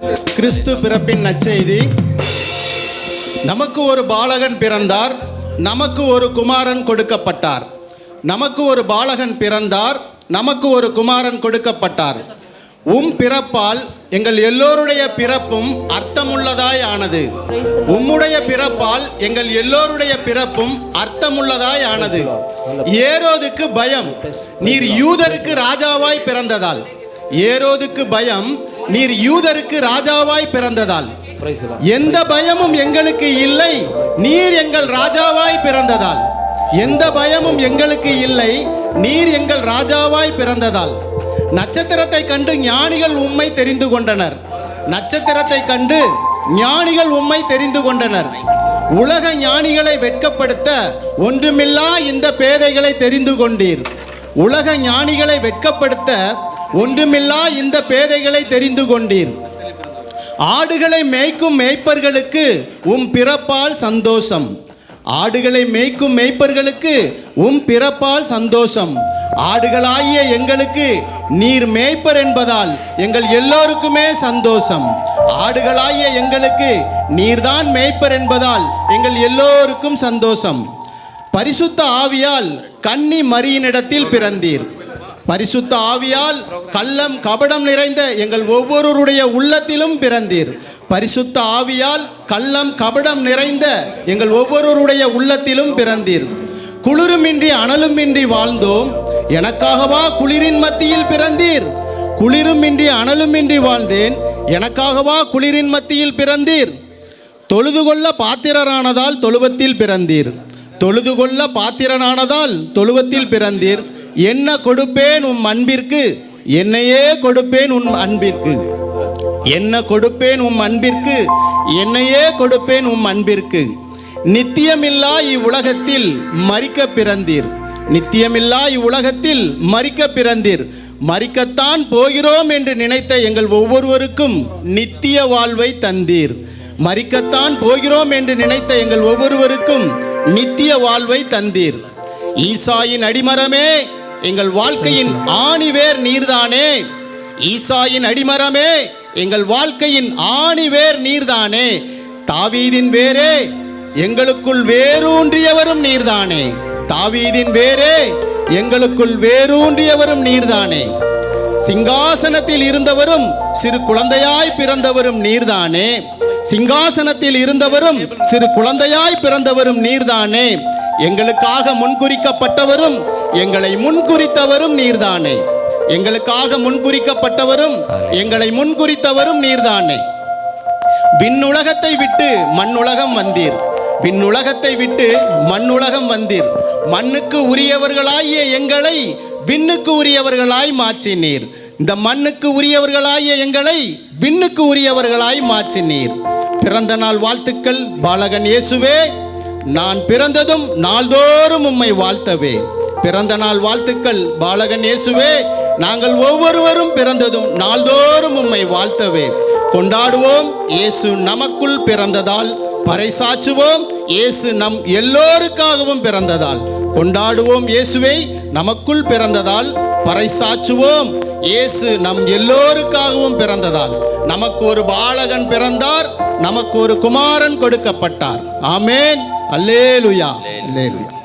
கிறிஸ்து பிறப்பின் நச்செய்தி நமக்கு ஒரு பாலகன் பிறந்தார் நமக்கு ஒரு குமாரன் கொடுக்கப்பட்டார். நமக்கு ஒரு பாலகன் பிறந்தார் நமக்கு ஒரு குமாரன் கொடுக்கப்பட்டார். உம் பிறப்பால் எங்கள் எல்லோருடைய பிறப்பும் அர்த்தமுள்ளதாய் ஆனது. உம்முடைய பிறப்பால் எங்கள் எல்லோருடைய பிறப்பும் அர்த்தமுள்ளதாய் ஆனது. ஏரோதுக்கு பயம் நீர் யூதருக்கு ராஜாவாய் பிறந்ததால். ஏரோதுக்கு பயம் நீர் யூதருக்கு ராஜாவாய் பிறந்ததால். எந்த பயமும் எங்களுக்கு இல்லை நீர் எங்கள் ராஜாவாய் பிறந்ததால். எந்த பயமும் எங்களுக்கு இல்லை நீர் எங்கள் ராஜாவாய் பிறந்ததால். நட்சத்திரத்தை கண்டு ஞானிகள் உம்மை தெரிந்து கொண்டனர். நட்சத்திரத்தை கண்டு ஞானிகள் உம்மை தெரிந்து கொண்டனர். உலக ஞானிகளை வெட்கப்படுத்த ஒன்றுமில்லா இந்த பேதைகளை தெரிந்து கொண்டீர். உலக ஞானிகளை வெட்கப்படுத்த ஒன்றுமில்லா இந்த பேதைகளை தெரிந்து கொண்டீர். ஆடுகளை மேய்க்கும் மேய்ப்பர்களுக்கு உம் பிறப்பால் சந்தோஷம். ஆடுகளை மேய்க்கும் மேய்ப்பர்களுக்கு உம் பிறப்பால் சந்தோஷம். ஆடுகளாகிய எங்களுக்கு நீர் மேய்ப்பர் என்பதால் எங்கள் எல்லோருக்குமே சந்தோஷம். ஆடுகளாகிய எங்களுக்கு நீர்தான் மேய்ப்பர் என்பதால் எங்கள் எல்லோருக்கும் சந்தோஷம். பரிசுத்த ஆவியால் கன்னி மரியினிடத்தில் பிறந்தீர். பரிசுத்த ஆவியால் கள்ளம் கபடம் நிறைந்த எங்கள் ஒவ்வொருவருடைய உள்ளத்திலும் பிறந்தீர். பரிசுத்த ஆவியால் கள்ளம் கபடம் நிறைந்த எங்கள் ஒவ்வொருவருடைய உள்ளத்திலும் பிறந்தீர். குளிருமின்றி அனலுமின்றி வாழ்ந்தோம். எனக்காகவா குளிரின் மத்தியில் பிறந்தீர்? குளிருமின்றி அனலுமின்றி வாழ்ந்தேன். எனக்காகவா குளிரின் மத்தியில் பிறந்தீர்? தொழுது கொள்ள பாத்திரரானதால் தொழுவத்தில் பிறந்தீர். தொழுது கொள்ள பாத்திரனானதால் தொழுவத்தில் பிறந்தீர். என்ன கொடுப்பேன் உன் அன்பிற்கு? என்னையே கொடுப்பேன் உன் அன்பிற்கு. என்ன கொடுப்பேன் உம் அன்பிற்கு? என்னையே கொடுப்பேன் உம் அன்பிற்கு. நித்தியமில்லா இவ்வுலகத்தில் மறிக்க பிறந்தீர். நித்தியமில்லா இவ்வுலகத்தில் மறிக்க பிறந்தீர். மறிக்கத்தான் போகிறோம் என்று நினைத்த எங்கள் ஒவ்வொருவருக்கும் நித்திய வாழ்வை தந்தீர். மறிக்கத்தான் போகிறோம் என்று நினைத்த எங்கள் ஒவ்வொருவருக்கும் நித்திய வாழ்வை தந்தீர். ஈசாயின் அடிமரமே எங்கள் வாழ்க்கையின் ஆணிவேர் நீர்தானே? ஈசாயின் அடிமரமே எங்கள் வாழ்க்கையின் ஆணிவேர் நீர்தானே? தாவீதின் வேரே எங்களுக்குள் வேரூன்றியவரும் நீர்தானே? தாவீதின் வேரே எங்களுக்குள் வேரூன்றியவரும் நீர்தானே? சிங்காசனத்தில் இருந்தவரும் சிறு குழந்தையாய் பிறந்தவரும் நீர்தானே? சிங்காசனத்தில் இருந்தவரும் சிறு குழந்தையாய் பிறந்தவரும் நீர்தானே? எங்களுக்காக முன்குறிக்கப்பட்டவரும் எங்களை முன்குறித்தவரும் நீர்தானே. எங்களுக்காக முன்குறிக்கப்பட்டவரும் எங்களை முன்குறித்தவரும் நீர்தானே. விண்ணுலகத்தை விட்டு மண்ணுலகம் வந்தீர். விண்ணுலகத்தை விட்டு மண்ணுலகம் வந்தீர். மண்ணுக்கு உரியவர்களாகிய எங்களை விண்ணுக்கு உரியவர்களாய் மாற்றினீர். இந்த மண்ணுக்கு உரியவர்களாகிய எங்களை விண்ணுக்கு உரியவர்களாய் மாற்றினீர். பிறந்த நாள் வாழ்த்துக்கள் பாலகன் இயேசுவே. நான் பிறந்ததும் நாள்தோறும் உம்மை வாழ்த்தவே. பிறந்த நாள் வாழ்த்துக்கள். பாலகன் இயேசுவே நாங்கள் ஒவ்வொருவரும் பிறந்ததும் நாள்தோறும் உம்மை வாழ்த்தவே. கொண்டாடுவோம். இயேசு நமக்குள் பிறந்ததால் பறைசாற்றுவோம். இயேசு நம் எல்லோருக்காகவும் பிறந்ததால் கொண்டாடுவோம். இயேசுவை நமக்குள் பிறந்ததால் பறைசாற்றுவோம். இயேசு நம் எல்லோருக்காகவும் பிறந்ததால் நமக்கு ஒரு பாலகன் பிறந்தார். நமக்கு ஒரு குமாரன் கொடுக்கப்பட்டார். ஆமேன். அல்லேலுயா. அல்லேலுயா.